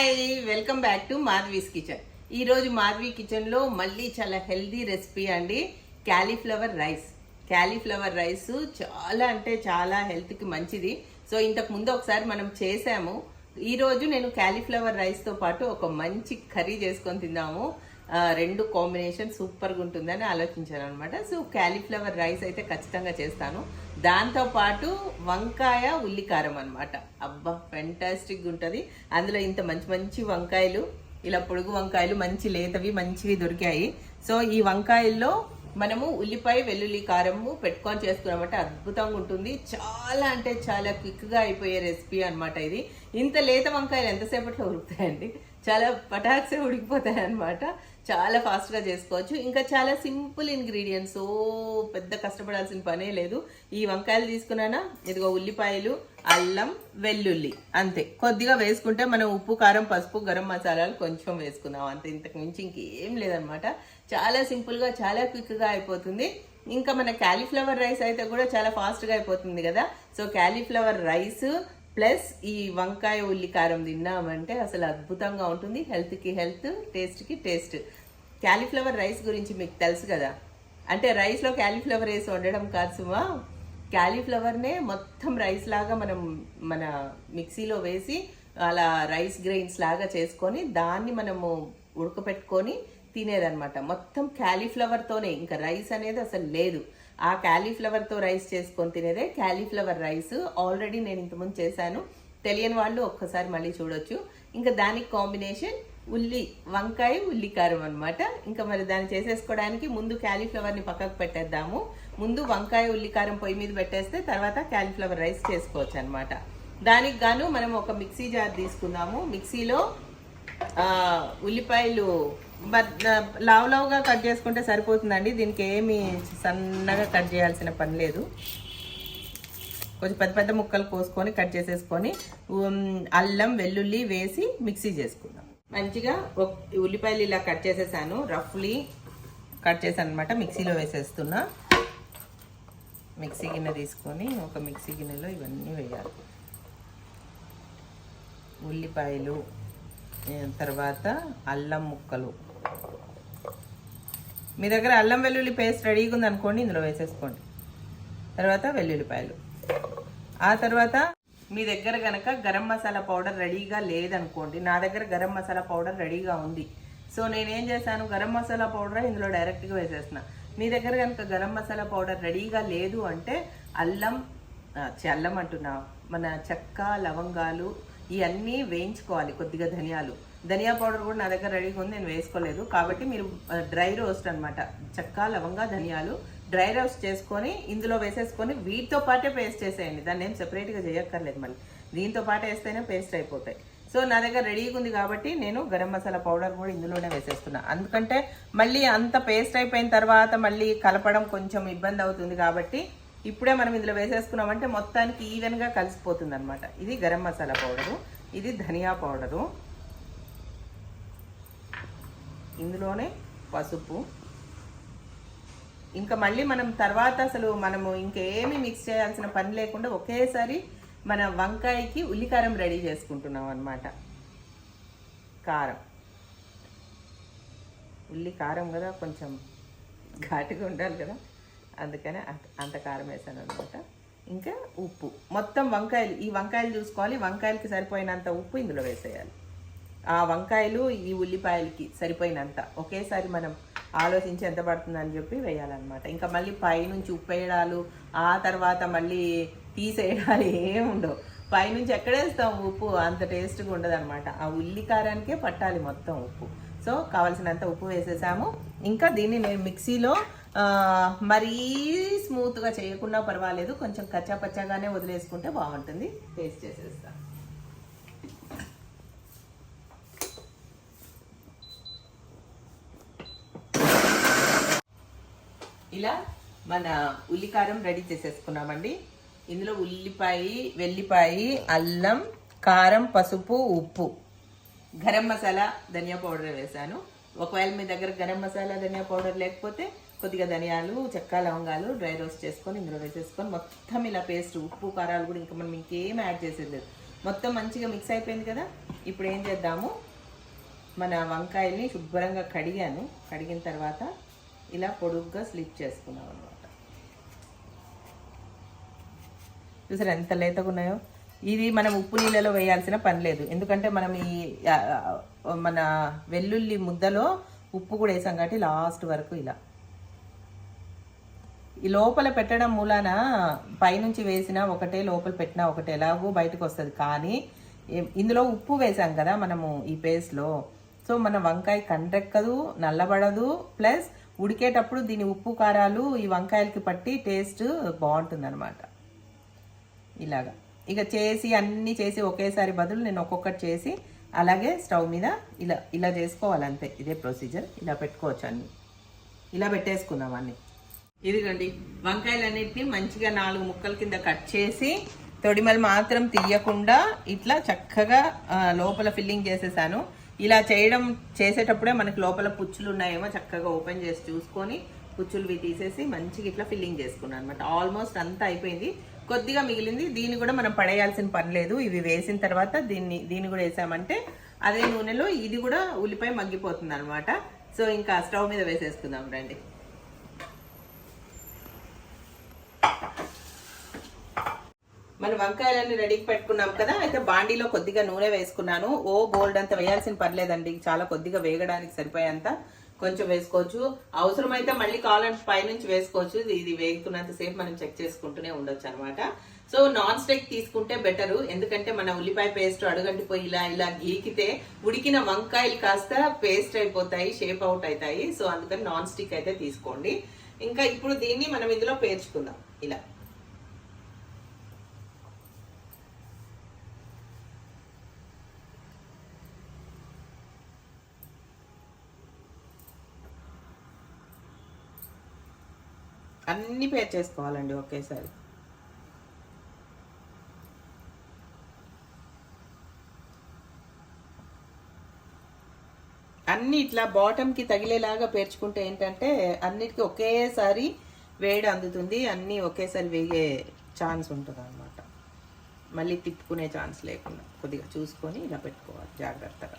Hi welcome back to Madhavi's kitchen. ఈరోజు రోజు మాధవి మళ్ళీ చాలా హెల్దీ రెసిపీ అండి క్యాలీఫ్లవర్ రైస్. క్యాలీఫ్లవర్ రైస్ చాలా అంటే చాలా హెల్త్కి మంచిది. సో ఇంతకు ముందు ఒకసారి మనం చేసాము. ఈరోజు నేను క్యాలీఫ్లవర్ రైస్తో పాటు ఒక మంచి కర్రీ చేసుకొని తిందాము రెండు కాంబినేషన్ సూపర్గా ఉంటుందని ఆలోచించాను అనమాట సో క్యాలీఫ్లవర్ రైస్ అయితే ఖచ్చితంగా చేస్తాను. దాంతో పాటు వంకాయ ఉల్లికారం అన్నమాట. అబ్బా ఫెంటాస్టిక్ ఉంటుంది అందులో ఇంత మంచి మంచి వంకాయలు ఇలా పొడుగు వంకాయలు మంచి లేతవి మంచివి దొరికాయి. సో ఈ వంకాయల్లో మనము ఉల్లిపాయ వెల్లుల్లి కారము పెట్టుకొని చేసుకున్నామంటే అద్భుతంగా ఉంటుంది. చాలా అంటే చాలా క్విక్గా అయిపోయే రెసిపీ అన్నమాట ఇది. ఇంత లేత వంకాయలు ఎంతసేపట్లో ఉడుకుతాయండి చాలా పటాక్సే ఉడికిపోతాయి అనమాట చాలా ఫాస్ట్గా చేసుకోవచ్చు. ఇంకా చాలా సింపుల్ ఇంగ్రీడియంట్స్. ఓ పెద్ద కష్టపడాల్సిన పనే లేదు. ఈ వంకాయలు తీసుకున్నానా? ఇదిగో ఉల్లిపాయలు అల్లం వెల్లుల్లి. అంతే. కొద్దిగా వేసుకుంటే మనం ఉప్పు కారం పసుపు గరం మసాలాలు కొంచెం వేసుకుందాం. అంతే. ఇంతకు మించి ఇంకేం లేదనమాట చాలా సింపుల్గా చాలా క్విక్గా అయిపోతుంది. ఇంకా మన క్యాలీఫ్లవర్ రైస్ అయితే కూడా చాలా ఫాస్ట్గా అయిపోతుంది కదా. సో క్యాలీఫ్లవర్ రైస్ ప్లస్ ఈ వంకాయ ఉల్లి కారం తిన్నామంటే అసలు అద్భుతంగా ఉంటుంది. హెల్త్కి హెల్త్ టేస్ట్కి టేస్ట్ క్యాలీఫ్లవర్ రైస్ గురించి మీకు తెలుసు కదా. అంటే రైస్లో క్యాలీఫ్లవర్ వేసి వండడం కాదు సుమా. క్యాలీఫ్లవర్నే మొత్తం రైస్ లాగా మనం మన మిక్సీలో వేసి అలా రైస్ గ్రెయిన్స్ లాగా చేసుకొని దాన్ని మనము ఉడకపెట్టుకొని తినేదన్నమాట. మొత్తం క్యాలీఫ్లవర్తోనే ఇంకా రైస్ అనేది అసలు లేదు. ఆ క్యాలీఫ్లవర్తో రైస్ చేసుకొని తినేదే క్యాలీఫ్లవర్ రైస్ ఆల్రెడీ నేను ఇంతకుముందు చేశాను. తెలియని వాళ్ళు ఒక్కసారి మళ్ళీ చూడొచ్చు. ఇంకా దానికి కాంబినేషన్ ఉల్లి వంకాయ ఉల్లి కారం అనమాట ఇంకా మరి దాన్ని చేసేసుకోవడానికి ముందు క్యాలీఫ్లవర్ని పక్కకు పెట్టేద్దాము. ముందు వంకాయ ఉల్లి కారం పొయ్యి మీద పెట్టేస్తే తర్వాత క్యాలీఫ్లవర్ రైస్ చేసుకోవచ్చు అనమాట దానికి గాను మనం ఒక మిక్సీ జార్ తీసుకుందాము. మిక్సీలో ఉల్లిపాయలు బ- లావు లావుగా కట్ చేసుకుంటే సరిపోతుందండి. దీనికి ఏమి సన్నగా కట్ చేయాల్సిన పని లేదు. కొంచెం పెద్ద పెద్ద ముక్కలు కోసుకొని కట్ చేసేసుకొని అల్లం వెల్లుల్లి వేసి మిక్సీ చేసుకుందాం. మంచిగా ఒక ఉల్లిపాయలు ఇలా కట్ చేసేసాను. రఫ్లీ కట్ చేశాను అనమాట మిక్సీలో వేసేస్తున్నా. మిక్సీ గిన్నె తీసుకొని ఒక మిక్సీ గిన్నెలో ఇవన్నీ వేయాలి. ఉల్లిపాయలు తర్వాత అల్లం ముక్కలు. మీ దగ్గర అల్లం వెల్లుల్లి పేస్ట్ రెడీగా ఉందనుకోండి ఇందులో వేసేసుకోండి. తర్వాత వెల్లుల్లిపాయలు. ఆ తర్వాత మీ దగ్గర కనుక గరం మసాలా పౌడర్ రెడీగా లేదనుకోండి నా దగ్గర గరం మసాలా పౌడర్ రెడీగా ఉంది. సో నేనేం చేశాను? గరం మసాలా పౌడర్ ఇందులో డైరెక్ట్గా వేసేసిన మీ దగ్గర కనుక గరం మసాలా పౌడర్ రెడీగా లేదు అంటే అల్లం ఆ, అల్లం అంటున్నా మన చెక్క లవంగాలు ఇవన్నీ వేయించుకోవాలి కొద్దిగా ధనియాలు. ధనియా పౌడర్ కూడా నా దగ్గర రెడీగా ఉంది నేను వేసుకోలేదు. కాబట్టి మీరు డ్రై రోస్ట్ అనమాట చెక్క లవంగా ధనియాలు డ్రై రోస్ట్ చేసుకొని ఇందులో వేసేసుకొని వీటితో పాటే పేస్ట్ చేసేయండి. దాన్ని ఏం సెపరేట్గా చేయక్కర్లేదు మళ్ళీ. దీంతో పాటు వేస్తేనే పేస్ట్ అయిపోతాయి. సో నా దగ్గర రెడీగా ఉంది కాబట్టి నేను గరం మసాలా పౌడర్ కూడా ఇందులోనే వేసేస్తున్నా. ఎందుకంటే మళ్ళీ అంత పేస్ట్ అయిపోయిన తర్వాత మళ్ళీ కలపడం కొంచెం ఇబ్బంది అవుతుంది కాబట్టి ఇప్పుడే మనం ఇందులో వేసేసుకున్నామంటే మొత్తానికి ఈవెన్గా కలిసిపోతుంది అనమాట ఇది గరం మసాలా పౌడరు ఇది ధనియా పౌడరు. ఇందులోనే పసుపు. ఇంకా మళ్ళీ మనం తర్వాత అసలు మనము ఇంకేమి మిక్స్ చేయాల్సిన పని లేకుండా ఒకేసారి మన వంకాయకి ఉల్లికారం రెడీ చేసుకుంటున్నాం అనమాట కారం. ఉల్లి కారం కదా కొంచెం ఘాటుగా ఉండాలి కదా. అందుకనే అంత- అంత కారం వేసాను అనమాట ఇంకా ఉప్పు. మొత్తం వంకాయలు ఈ వంకాయలు చూసుకోవాలి. వంకాయలకి సరిపోయినంత ఉప్పు ఇందులో వేసేయాలి. ఆ వంకాయలు ఈ ఉల్లిపాయలకి సరిపోయినంత. ఒకేసారి మనం ఆలోచించి ఎంత పడుతుందని చెప్పి వేయాలన్నమాట. ఇంకా మళ్ళీ పైనుంచి ఉప్పు వేయడాలు ఆ తర్వాత మళ్ళీ తీసేయడాలు ఏం ఉండవు. పైనుంచి ఎక్కడేస్తాం ఉప్పు? అంత టేస్ట్గా ఉండదు అనమాట ఆ ఉల్లి కారానికే పట్టాలి మొత్తం ఉప్పు. సో కావాల్సినంత ఉప్పు వేసేసాము. ఇంకా దీన్ని నేను మిక్సీలో మరీ స్మూత్గా చేయకుండా పర్వాలేదు. కొంచెం కచ్చా పచ్చాగానే వదిలేసుకుంటే బాగుంటుంది. పేస్ట్ చేసేస్తాను ఇలా మన ఉల్లికారం రెడీ చేసేసుకున్నామండి. ఇందులో ఉల్లిపాయ వెల్లిపాయ అల్లం కారం పసుపు ఉప్పు. గరం మసాలా ధనియా పౌడర్ వేసాను ఒకవేళ మీ దగ్గర గరం మసాలా ధనియా పౌడర్ లేకపోతే కొద్దిగా ధనియాలు చెక్క లవంగాలు డ్రై రోస్ట్ చేసుకొని ఇందులో వేసేసుకొని మొత్తం ఇలా పేస్ట్ ఉప్పు కారాలు కూడా ఇంకా మనం ఇంకేం యాడ్ చేసేది లేదు. మొత్తం మంచిగా మిక్స్ అయిపోయింది కదా? ఇప్పుడు ఏం చేద్దాము? మన వంకాయల్ని శుభ్రంగా కడిగాను. కడిగిన తర్వాత ఇలా పొడుగ్గా స్లిప్ చేసుకున్నాం అనమాట చూసారు ఎంత లేతగా ఉన్నాయో? ఇది మనం ఉప్పు నీళ్ళలో వేయాల్సిన పని లేదు. ఎందుకంటే మనం ఈ మన వెల్లుల్లి ముద్దలో ఉప్పు కూడా వేసాం కాబట్టి లాస్ట్ వరకు ఇలా. ఈ లోపల పెట్టడం మూలాన పైనుంచి వేసినా ఒకటే లోపల పెట్టినా ఒకటే ఎలాగో బయటకు వస్తుంది. కానీ ఇందులో ఉప్పు వేసాం కదా మనము ఈ పేస్ట్లో సో మన వంకాయ కండ్రెక్కదు నల్లబడదు ప్లస్ ఉడికేటప్పుడు దీని ఉప్పు కారాలు ఈ వంకాయలకి పట్టి టేస్ట్ బాగుంటుంది అనమాట ఇలాగా. ఇక చేసి అన్నీ చేసి ఒకేసారి బదులు నేను ఒక్కొక్కటి చేసి అలాగే స్టవ్ మీద ఇలా ఇలా చేసుకోవాలంతే. ఇదే ప్రొసీజర్. ఇలా పెట్టుకోవచ్చు అన్ని. ఇలా పెట్టేసుకుందాం అన్ని. ఇదిగోండి. వంకాయలన్నిటిని మంచిగా నాలుగు ముక్కల కింద కట్ చేసి తొడిమలు మాత్రం తీయకుండా ఇట్లా చక్కగా లోపల ఫిల్లింగ్ చేసేసాను. ఇలా చేయడం చేసేటప్పుడే మనకి లోపల పుచ్చులు ఉన్నాయేమో చక్కగా ఓపెన్ చేసి చూసుకొని పుచ్చులువి తీసేసి మంచిగా ఇట్లా ఫిల్లింగ్ చేసుకున్నాను అనమాట ఆల్మోస్ట్ అంతా అయిపోయింది. కొద్దిగా మిగిలింది. దీన్ని కూడా మనం పడేయాల్సిన పని లేదు. ఇవి వేసిన తర్వాత దీన్ని దీన్ని కూడా వేసామంటే అదే నూనెలో ఇది కూడా ఉల్లిపాయ మగ్గిపోతుంది అనమాట సో ఇంకా స్టవ్ మీద వేసేసుకుందాం రండి. మనం వంకాయలన్నీ రెడీకి పెట్టుకున్నాం కదా అయితే బాండీలో కొద్దిగా నూనె వేసుకున్నాను. ఓ బోల్డ్ అంత వేయాల్సిన పర్లేదండి చాలా కొద్దిగా వేగడానికి సరిపోయేంత కొంచెం వేసుకోవచ్చు. అవసరమైతే మళ్ళీ కావాలంటే పైనుంచి వేసుకోవచ్చు. ఇది- ఇది సేపు మనం చెక్ చేసుకుంటూనే ఉండొచ్చు అనమాట సో నాన్ స్టిక్ తీసుకుంటే బెటరు ఎందుకంటే మన ఉల్లిపాయ పేస్ట్ అడుగంటిపోయి ఇలా ఇలా గీకితే ఉడికిన వంకాయలు కాస్త పేస్ట్ అయిపోతాయి షేప్ అవుట్ అవుతాయి. సో అందుకని నాన్ స్టిక్ అయితే తీసుకోండి. ఇంకా ఇప్పుడు దీన్ని మనం ఇందులో పేర్చుకుందాం. ఇలా. అన్ని పేర్ చేసుకోవాలండి ఒకేసారి. అన్ని ఇట్లా బాటమ్కి తగిలేలాగా పేర్చుకుంటే ఏంటంటే అన్నిటికీ ఒకేసారి వేడి అందుతుంది అన్నీ ఒకేసారి వేగే ఛాన్స్ ఉంటుంది అనమాట మళ్ళీ తిప్పుకునే ఛాన్స్ లేకుండా కొద్దిగా చూసుకొని ఇలా పెట్టుకోవాలి జాగ్రత్తగా.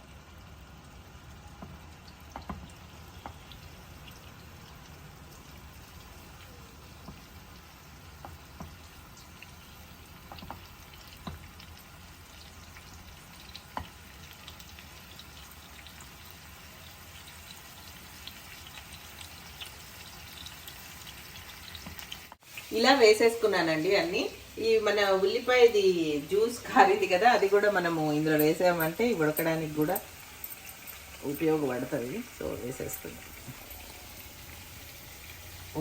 ఇలా వేసేసుకున్నానండి అన్నీ. ఈ మన ఉల్లిపాయది జ్యూస్ కారీది కదా అది కూడా మనము ఇందులో వేసామంటే ఉడకడానికి కూడా ఉపయోగపడుతుంది. సో వేసేస్తుంది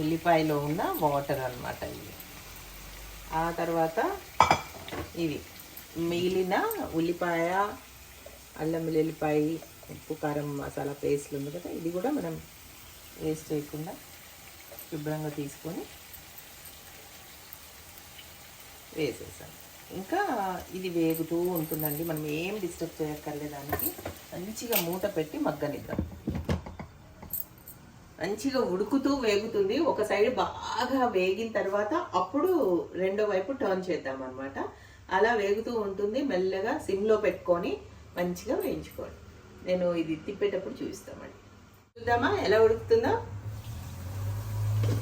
ఉల్లిపాయలో ఉన్న వాటర్ అన్నమాట ఇవి. ఆ తర్వాత ఇవి. మిగిలిన ఉల్లిపాయ అల్లం వెల్లిపాయ ఉప్పు కారం మసాలా పేస్ట్లు ఉంది కదా ఇది కూడా మనం వేస్ట్ చేయకుండా శుభ్రంగా తీసుకొని వేసేసాను ఇంకా ఇది వేగుతూ ఉంటుందండి. మనం ఏం డిస్టర్బ్ చేయక్కర్లేదు దానికి మంచిగా మూత పెట్టి మగ్గనిద్దాం. మంచిగా ఉడుకుతూ వేగుతుంది. ఒక సైడ్ బాగా వేగిన తర్వాత అప్పుడు రెండో వైపు టర్న్ చేద్దాం అనమాట అలా వేగుతూ ఉంటుంది. మెల్లగా సిమ్లో పెట్టుకొని మంచిగా వేయించుకోండి. నేను ఇది తిప్పేటప్పుడు చూపిస్తామండి. చూద్దామా? ఎలా ఉడుకుతుందో?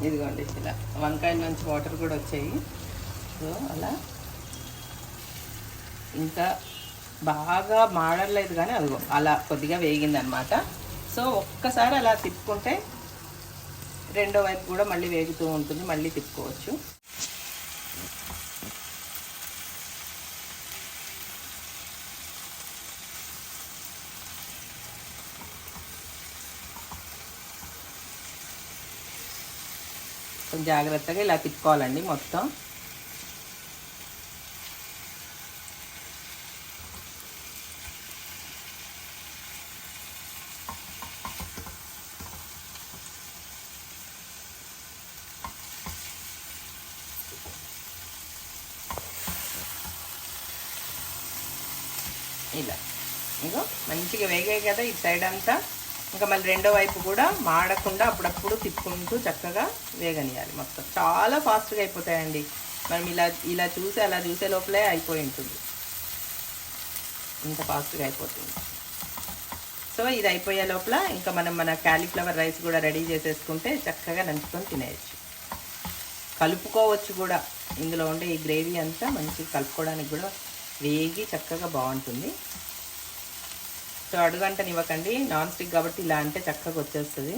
ఇదిగోండి ఇలా వంకాయల నుంచి వాటర్ కూడా వచ్చాయి. సో అలా? ఇంకా బాగా మాడలేదు కానీ అదిగో అలా కొద్దిగా వేగిందనమాట సో ఒక్కసారి అలా తిప్పుకుంటే రెండో వైపు కూడా మళ్ళీ వేగుతూ ఉంటుంది మళ్ళీ తిప్పుకోవచ్చు. కొంచెం జాగ్రత్తగా ఇలా తిప్పుకోవాలండి మొత్తం. ఇలా ఇగో మంచిగా వేగాయి కదా ఇటు సైడ్ అంతా. ఇంకా మళ్ళీ రెండో వైపు కూడా మాడకుండా అప్పుడప్పుడు తిప్పుకుంటూ చక్కగా వేగనియాలి మొత్తం. చాలా ఫాస్ట్గా అయిపోతాయండి. మనం ఇలా ఇలా చూసి అలా చూసే లోపలే అయిపోయి ఉంటుంది. ఇంత ఫాస్ట్గా అయిపోతుంది. సో ఇది అయిపోయే లోపల ఇంకా మనం మన క్యాలీఫ్లవర్ రైస్ కూడా రెడీ చేసేసుకుంటే చక్కగా నంచుకొని తినేయచ్చు. కలుపుకోవచ్చు కూడా. ఇందులో ఉండే ఈ గ్రేవీ అంతా మంచిగా కలుపుకోవడానికి కూడా వేగి చక్కగా బాగుంటుంది. సో అడుగంటనివ్వకండి. నాన్ స్టిక్ కాబట్టి ఇలా అంటే చక్కగా వచ్చేస్తుంది.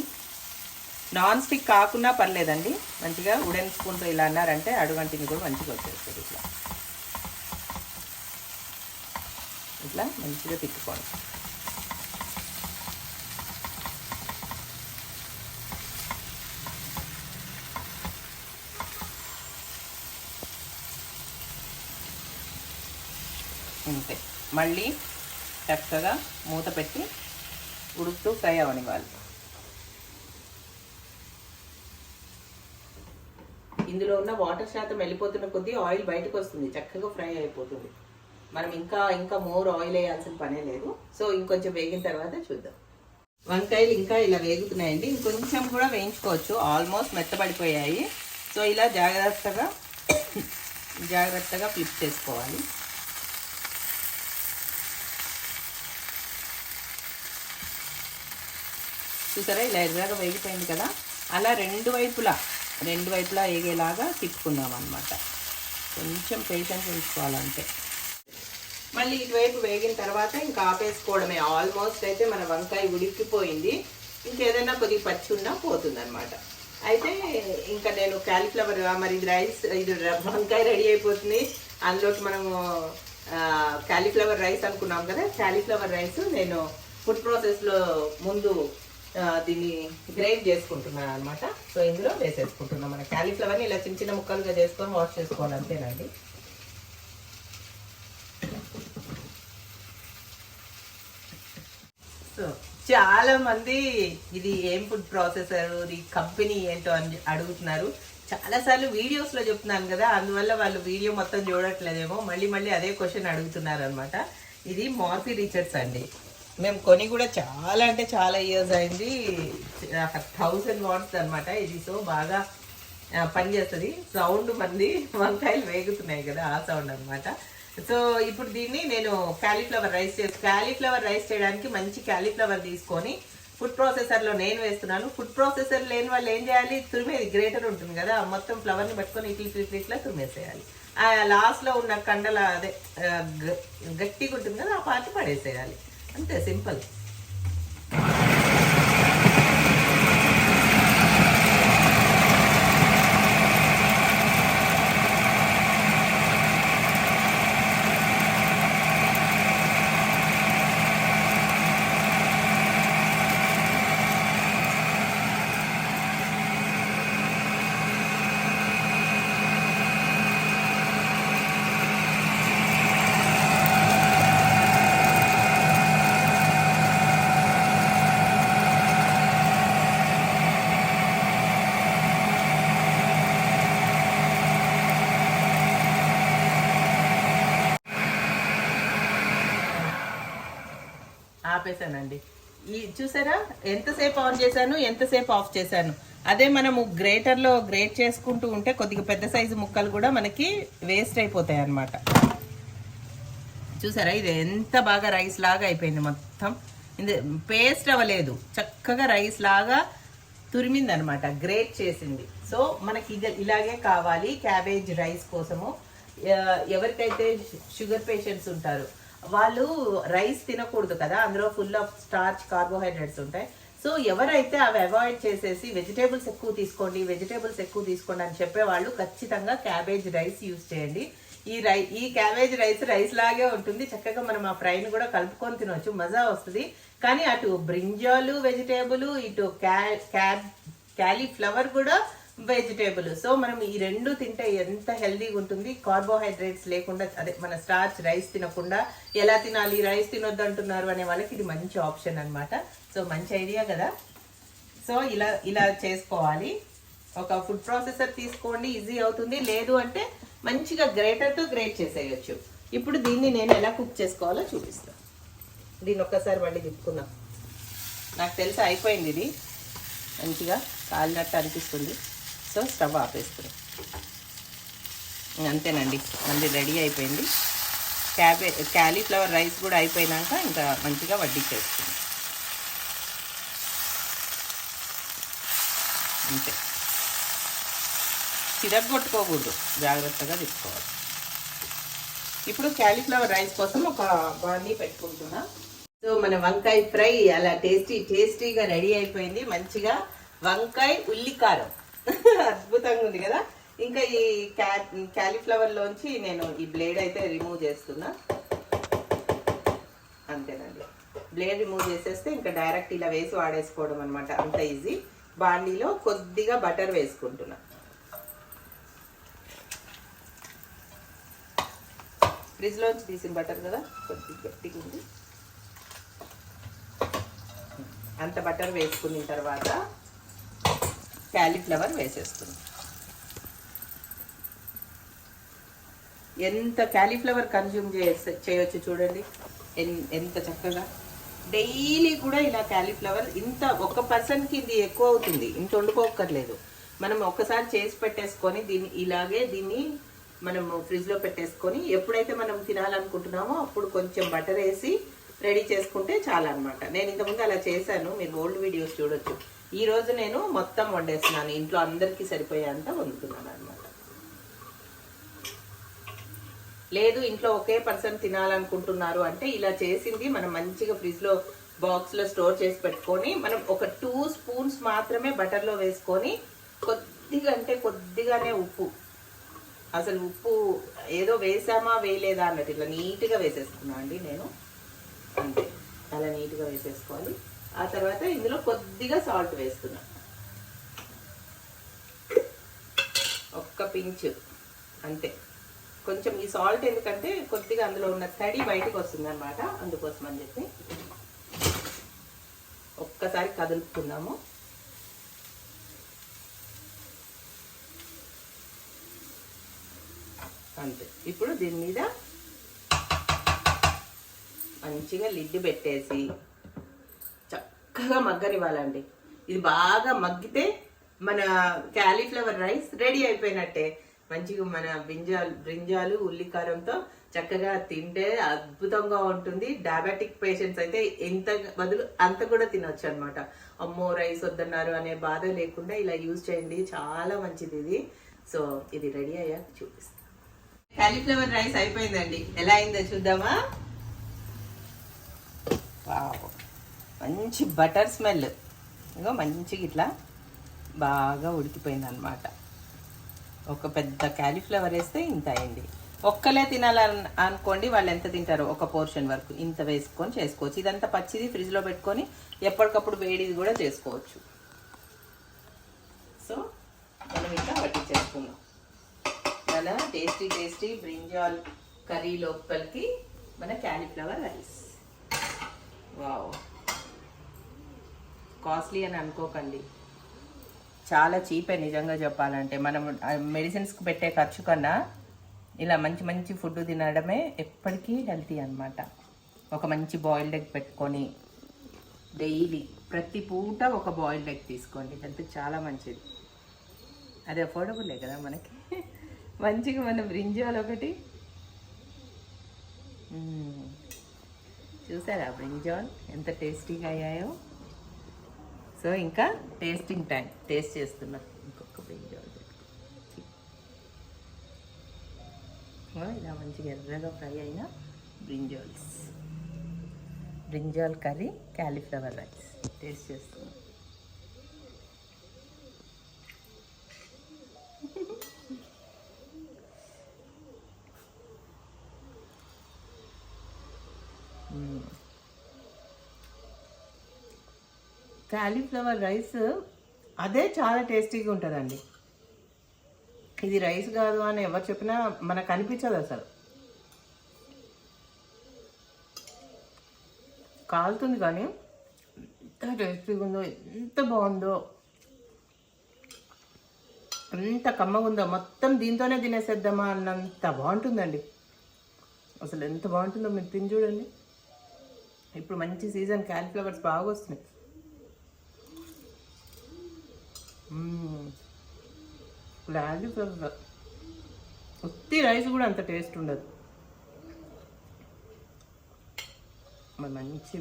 నాన్ స్టిక్ కాకున్నా పర్లేదండి. మంచిగా ఉడెన్ స్పూన్తో ఇలా అన్నారంటే అడుగంటిని కూడా మంచిగా వచ్చేస్తుంది ఇట్లా. ఇట్లా మంచిగా తిప్పుకోండి అంతే మళ్ళీ చక్కగా మూత పెట్టి ఉడుకుతూ ఫ్రై అవనివ్వాలి. ఇందులో ఉన్న వాటర్ శాతం వెళ్ళిపోతున్న కొద్దీ ఆయిల్ బయటకు వస్తుంది. చక్కగా ఫ్రై అయిపోతుంది. మనం ఇంకా ఇంకా మోర్ ఆయిల్ వేయాల్సిన పనే లేదు. సో ఇంకొంచెం వేగిన తర్వాత చూద్దాం. వంకాయలు ఇంకా ఇలా వేగుతున్నాయండి. ఇంకొంచెం కూడా వేయించుకోవచ్చు. ఆల్మోస్ట్ మెత్తబడిపోయాయి. సో ఇలా జాగ్రత్తగా జాగ్రత్తగా ఫ్లిప్ చేసుకోవాలి. చూసారా? ఇలా ఎర్రగా వేగిపోయింది కదా? అలా రెండు వైపులా రెండు వైపులా వేగేలాగా తిప్పుకుందాం అనమాట కొంచెం పేషెన్స్ ఉంచుకోవాలంటే. మళ్ళీ ఇటువైపు వేగిన తర్వాత ఇంకా ఆపేసుకోవడమే. ఆల్మోస్ట్ అయితే మన వంకాయ ఉడికిపోయింది. ఇంకేదైనా కొద్దిగా పచ్చి ఉన్నా పోతుందనమాట అయితే ఇంకా నేను క్యాలీఫ్లవర్ మరి ఇది రైస్ ఇది వంకాయ రెడీ అయిపోతుంది. అందులోకి మనము క్యాలీఫ్లవర్ రైస్ అనుకున్నాం కదా? క్యాలీఫ్లవర్ రైస్ నేను ఫుడ్ ప్రాసెస్లో ముందు దీన్ని గ్రైండ్ చేసుకుంటున్నాను అనమాట సో ఇందులో వేసేసుకుంటున్నాం. మన క్యాలీఫ్లవర్ని ఇలా చిన్న చిన్న ముక్కలుగా చేసుకొని వాష్ చేసుకోవాలి అంతేనండి. సో చాలా మంది ఇది ఏం ఫుడ్ ప్రాసెసర్ ఇది కంపెనీ ఏంటో అని అడుగుతున్నారు. చాలా సార్లు చెప్తున్నాను కదా అందువల్ల వాళ్ళు వీడియో మొత్తం చూడట్లేదేమో. మళ్ళీ మళ్ళీ అదే క్వశ్చన్ అడుగుతున్నారు అనమాట ఇది మార్ఫీ రీచర్స్ అండి. మేము కొని కూడా చాలా అంటే చాలా ఇయర్స్ అయింది. థౌసండ్ వాట్స్ అనమాట ఇది సో బాగా పనిచేస్తుంది. సౌండ్ మంది వంకాయలు వేగుతున్నాయి కదా ఆ సౌండ్ అనమాట సో ఇప్పుడు దీన్ని నేను క్యాలీఫ్లవర్ రైస్ చేసి క్యాలీఫ్లవర్ రైస్ చేయడానికి మంచి క్యాలీఫ్లవర్ తీసుకొని ఫుడ్ ప్రాసెసర్లో నేను వేస్తున్నాను. ఫుడ్ ప్రాసెసర్ లేని వాళ్ళు ఏం చేయాలి? తురిమేది. గ్రేటర్ ఉంటుంది కదా మొత్తం ఫ్లవర్ని పట్టుకొని ఇట్లా ఇట్లా ఇట్లా తురిమేసేయాలి. లాస్ట్లో ఉన్న కండల అదే గ- గట్టిగా ఉంటుంది కదా ఆ పార్టీ పడేసేయాలి. అంతే సింపుల్ ఆపేసానండి ఈ చూసారా? ఎంతసేపు ఆన్ చేశాను ఎంతసేపు ఆఫ్ చేశాను. అదే మనము గ్రేటర్లో గ్రేట్ చేసుకుంటూ ఉంటే కొద్దిగా పెద్ద సైజు ముక్కలు కూడా మనకి వేస్ట్ అయిపోతాయి అన్నమాట. చూసారా? ఇది ఎంత బాగా రైస్ లాగా అయిపోయింది మొత్తం. ఇది పేస్ట్ అవ్వలేదు. చక్కగా రైస్ లాగా తురిమింది అనమాట గ్రేట్ చేసింది. సో మనకి ఇది ఇలాగే కావాలి క్యాబేజ్ రైస్ కోసము. ఎవరికైతే షుగర్ పేషెంట్స్ ఉంటారు వాళ్ళు రైస్ తినకూడదు కదా అందులో ఫుల్ ఆఫ్ స్టార్చ్ కార్బోహైడ్రేట్స్ ఉంటాయి. సో ఎవరైతే అవి అవాయిడ్ చేసేసి వెజిటేబుల్స్ ఎక్కువ తీసుకోండి వెజిటేబుల్స్ ఎక్కువ తీసుకోండి అని చెప్పేవాళ్ళు ఖచ్చితంగా క్యాబేజ్ రైస్ యూజ్ చేయండి. ఈ రై ఈ క్యాబేజ్ రైస్ రైస్ లాగే ఉంటుంది. చక్కగా మనం ఆ ఫ్రైని కూడా కలుపుకొని తినవచ్చు మజా వస్తుంది. కానీ అటు బ్రింజాలు వెజిటేబుల్ ఇటు క్యా క్యాబ్ క్యాలీఫ్లవర్ కూడా వెజిటేబుల్ సో మనం ఈ రెండు తింటే ఎంత హెల్దీగా ఉంటుంది? కార్బోహైడ్రేట్స్ లేకుండా అదే మన స్టార్చ్ రైస్ తినకుండా ఎలా తినాలి? రైస్ తినొద్దు అంటున్నారు అనే వాళ్ళకి ఇది మంచి ఆప్షన్ అనమాట సో మంచి ఐడియా కదా? సో ఇలా ఇలా చేసుకోవాలి. ఒక ఫుడ్ ప్రాసెసర్ తీసుకోండి ఈజీ అవుతుంది. లేదు అంటే మంచిగా గ్రేటర్తో గ్రేట్ చేసేయచ్చు. ఇప్పుడు దీన్ని నేను ఎలా కుక్ చేసుకోవాలో చూపిస్తాను దీన్ని ఒక్కసారి మళ్ళీ తిప్పుకుందాం. నాకు తెలిసి అయిపోయింది ఇది. మంచిగా కాలినట్టు అనిపిస్తుంది. సో స్టవ్ ఆపేస్తున్నాం. అంతేనండి మళ్ళీ రెడీ అయిపోయింది. క్యాబే క్యాలీఫ్లవర్ రైస్ కూడా అయిపోయినాక ఇంకా మంచిగా వడ్డించేస్తుంది అంతే. చిరగొట్టుకోకూడదు జాగ్రత్తగా తీసుకోవాలి. ఇప్పుడు క్యాలీఫ్లవర్ రైస్ కోసం ఒక బాండీ పెట్టుకుంటున్నా. సో మన వంకాయ ఫ్రై అలా టేస్టీ టేస్టీగా రెడీ అయిపోయింది. మంచిగా వంకాయ ఉల్లికారం. అద్భుతంగా ఉంది కదా. ఇంకా ఈ క్యా క్యాలీఫ్లవర్ లోంచి నేను ఈ బ్లేడ్ అయితే రిమూవ్ చేస్తున్నా. అంతేనండి. బ్లేడ్ రిమూవ్ చేసేస్తే ఇంకా డైరెక్ట్ ఇలా వేసి వాడేసుకోవడం అనమాట అంత ఈజీ బాండీలో కొద్దిగా బటర్ వేసుకుంటున్నా. ఫ్రిడ్జ్లోంచి తీసిన బటర్ కదా? కొద్దిగా గట్టిగా ఉంది. అంత బటర్ వేసుకున్న తర్వాత క్యాలీఫ్లవర్ వేసేస్తుంది. ఎంత క్యాలీఫ్లవర్ కన్జ్యూమ్ చేసే చేయొచ్చు చూడండి. ఎంత చక్కగా. డైలీ కూడా ఇలా క్యాలీఫ్లవర్ ఇంత ఒక పర్సన్కి ఇది ఎక్కువ అవుతుంది. ఇంత వండుకోకర్లేదు మనం ఒక్కసారి చేసి పెట్టేసుకొని దీన్ని ఇలాగే దీన్ని మనం ఫ్రిడ్జ్లో పెట్టేసుకొని ఎప్పుడైతే మనం తినాలనుకుంటున్నామో అప్పుడు కొంచెం బటర్ వేసి రెడీ చేసుకుంటే చాలా అనమాట నేను ఇంతకుముందు అలా చేశాను. మీరు ఓల్డ్ వీడియోస్ చూడొచ్చు. ఈరోజు నేను మొత్తం వండేస్తున్నాను. ఇంట్లో అందరికీ సరిపోయేంత వండుతున్నాను అనమాట లేదు ఇంట్లో ఒకే పర్సన్ తినాలనుకుంటున్నారు అంటే ఇలా చేసింది మనం మంచిగా ఫ్రిడ్జ్లో బాక్స్లో స్టోర్ చేసి పెట్టుకొని మనం ఒక టూ స్పూన్స్ మాత్రమే బటర్లో వేసుకొని కొద్దిగా అంటే కొద్దిగానే ఉప్పు. అసలు ఉప్పు ఏదో వేసామా వేయలేదా అన్నట్టు ఇట్లా నీట్గా వేసేసుకున్నా అండి నేను. అంతే. అలా నీట్గా వేసేసుకోవాలి. ఆ తర్వాత ఇందులో కొద్దిగా సాల్ట్ వేస్తున్నా ఒక్క పించ్ అంతే. కొంచెం ఈ సాల్ట్ ఎందుకంటే కొద్దిగా అందులో ఉన్న తడి బయటకు వస్తుంది అనమాట అందుకోసం అని చెప్పి ఒక్కసారి కదులుపుకుందాము. అంతే. ఇప్పుడు దీని మీద మంచిగా లిడ్ పెట్టేసి బాగా మగ్గనివ్వాలండి. ఇది బాగా మగ్గితే మన క్యాలీఫ్లవర్ రైస్ రెడీ అయిపోయినట్టే. మంచిగా మన బ్రింజాలు బ్రింజాలు ఉల్లికారంతో చక్కగా తింటే అద్భుతంగా ఉంటుంది. డయాబెటిక్ పేషెంట్స్ అయితే ఎంత బదులు అంత కూడా తినొచ్చు అనమాట అమ్మో రైస్ వద్దన్నారు అనే బాధ లేకుండా ఇలా యూజ్ చేయండి. చాలా మంచిది ఇది. సో ఇది రెడీ అయ్యాక చూపిస్తాను. క్యాలీఫ్లవర్ రైస్ అయిపోయిందండి. ఎలా అయిందో చూద్దామా? మంచి బటర్ స్మెల్. ఇగో మంచిగా ఇట్లా బాగా ఉడికిపోయింది అనమాట ఒక పెద్ద క్యాలీఫ్లవర్ వేస్తే ఇంత అయింది. ఒక్కలే తినాలని అనుకోండి వాళ్ళు ఎంత తింటారో ఒక పోర్షన్ వరకు ఇంత వేసుకొని చేసుకోవచ్చు. ఇదంతా పచ్చిది ఫ్రిడ్జ్లో పెట్టుకొని ఎప్పటికప్పుడు వేడిది కూడా చేసుకోవచ్చు. సో మనం ఇంకా వడ్డించేసుకుందాం మన టేస్టీ టేస్టీ బ్రింజాల్ కర్రీ లోపలికి మన క్యాలీఫ్లవర్ రైస్. వావ్. కాస్ట్లీ అని అనుకోకండి. చాలా చీపే నిజంగా చెప్పాలంటే. మనం మెడిసిన్స్కి పెట్టే ఖర్చు కన్నా ఇలా మంచి మంచి ఫుడ్ తినడమే ఎప్పటికీ హెల్తీ అనమాట ఒక మంచి బాయిల్డ్ ఎగ్ పెట్టుకొని డైలీ ప్రతి పూట ఒక బాయిల్డ్ ఎగ్ తీసుకోండి. హెల్త్ చాలా మంచిది. అది అఫోర్డబులే కదా మనకి? మంచిగా మనం బ్రింజాల్ ఒకటి. చూసారా బ్రింజాల్ ఎంత టేస్టీగా అయ్యాయో? సో ఇంకా టేస్టింగ్ టైం టేస్ట్ చేస్తున్నా. ఇంకొక బ్రింజాల్ ఇలా మంచిగా ఎర్రగా ఫ్రై అయిన brinjals brinjal curry cauliflower rice taste చేస్తున్నా. క్యాలీఫ్లవర్ రైస్ అదే చాలా టేస్టీగా ఉంటుందండి. ఇది రైస్ కాదు అని ఎవరు చెప్పినా మనకు అనిపించదు అసలు. కాలుతుంది కానీ ఎంత టేస్టీగా ఉందో ఎంత బాగుందో. ఎంత కమ్మగా ఉందో మొత్తం దీంతోనే తినేసేద్దామా అన్నంత బాగుంటుందండి. అసలు ఎంత బాగుంటుందో మీరు తిని చూడండి. ఇప్పుడు మంచి సీజన్ క్యాలిఫ్లవర్స్ బాగా వస్తున్నాయి. క్యాలిఫ్లవర్ ఉత్తి రైస్ కూడా అంత టేస్ట్ ఉండదు. మరి మంచి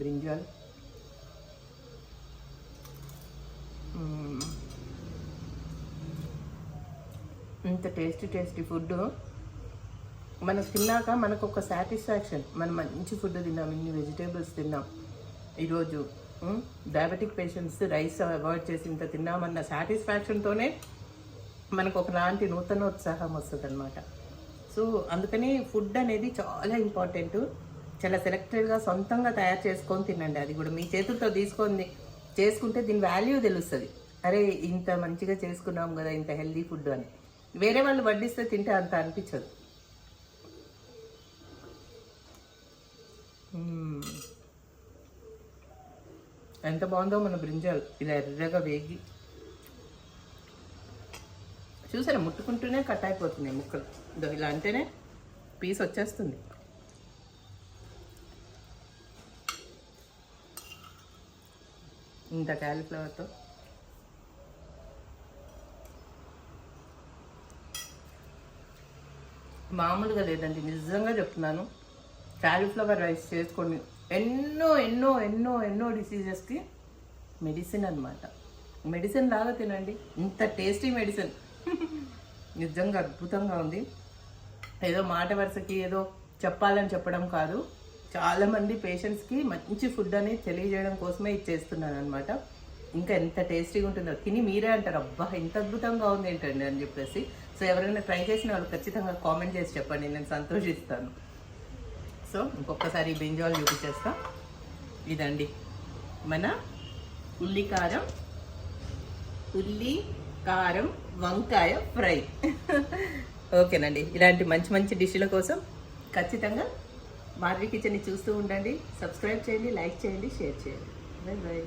బ్రింజాల్. ఇంత టేస్టీ టేస్టీ ఫుడ్ మనం తిన్నాక మనకు ఒక సాటిస్ఫాక్షన్. మనం మంచి ఫుడ్ తిన్నాం ఇన్ని వెజిటేబుల్స్ తిన్నాం. ఈరోజు డయాబెటిక్ పేషెంట్స్ రైస్ అవాయిడ్ చేసి ఇంత తిన్నామన్న సాటిస్ఫాక్షన్తోనే మనకు ఒక లాంటి నూతన ఉత్సాహం వస్తుంది అనమాట సో అందుకని ఫుడ్ అనేది చాలా ఇంపార్టెంట్ చాలా సెలెక్టెడ్గా సొంతంగా తయారు చేసుకొని తినండి. అది కూడా మీ చేతులతో తీసుకొని చేసుకుంటే దీని వాల్యూ తెలుస్తుంది. అరే ఇంత మంచిగా చేసుకున్నాం కదా ఇంత హెల్దీ ఫుడ్ అని. వేరే వాళ్ళు వడ్డిస్తే తింటే అంత అనిపించదు. ఎంత బాగుందో మన బ్రింజాల్ ఇలా ఎర్రగా వేగి చూసారా ముట్టుకుంటూనే కట్ అయిపోతున్నాయి ముక్కలు. ఇలా అంటేనే పీస్ వచ్చేస్తుంది. ఇంత క్యాలీఫ్లవర్తో. మామూలుగా లేదండి నిజంగా చెప్తున్నాను. క్యాలీఫ్లవర్ రైస్ చేసుకొని ఎన్నో ఎన్నో ఎన్నో ఎన్నో డిసీజెస్కి మెడిసిన్ అన్నమాట. మెడిసిన్ లాగా తినండి. ఇంత టేస్టీ మెడిసిన్ నిజంగా అద్భుతంగా ఉంది. ఏదో మాట వరుసకి ఏదో చెప్పాలని చెప్పడం కాదు. చాలామంది పేషెంట్స్కి మంచి ఫుడ్ అనేది తెలియజేయడం కోసమే ఇది చేస్తున్నాను అనమాట ఇంకా ఎంత టేస్టీగా ఉంటుందో. తిని మీరే అంటారు అబ్బా ఎంత అద్భుతంగా ఉంది ఏంటండి? అని చెప్పేసి. సో ఎవరైనా ట్రై చేసిన వాళ్ళు ఖచ్చితంగా కామెంట్ చేసి చెప్పండి. నేను సంతోషిస్తాను. సో ఇంకొకసారి బ్రింజాల్ చూపించేస్తా. ఇదండి. మన ఉల్లి కారం ఉల్లి కారం వంకాయ ఫ్రై. ఓకేనండి. ఇలాంటి మంచి మంచి డిష్ల కోసం ఖచ్చితంగా మాధవి కిచెన్ని చూస్తూ ఉండండి. సబ్స్క్రైబ్ చేయండి లైక్ చేయండి షేర్ చేయండి. By by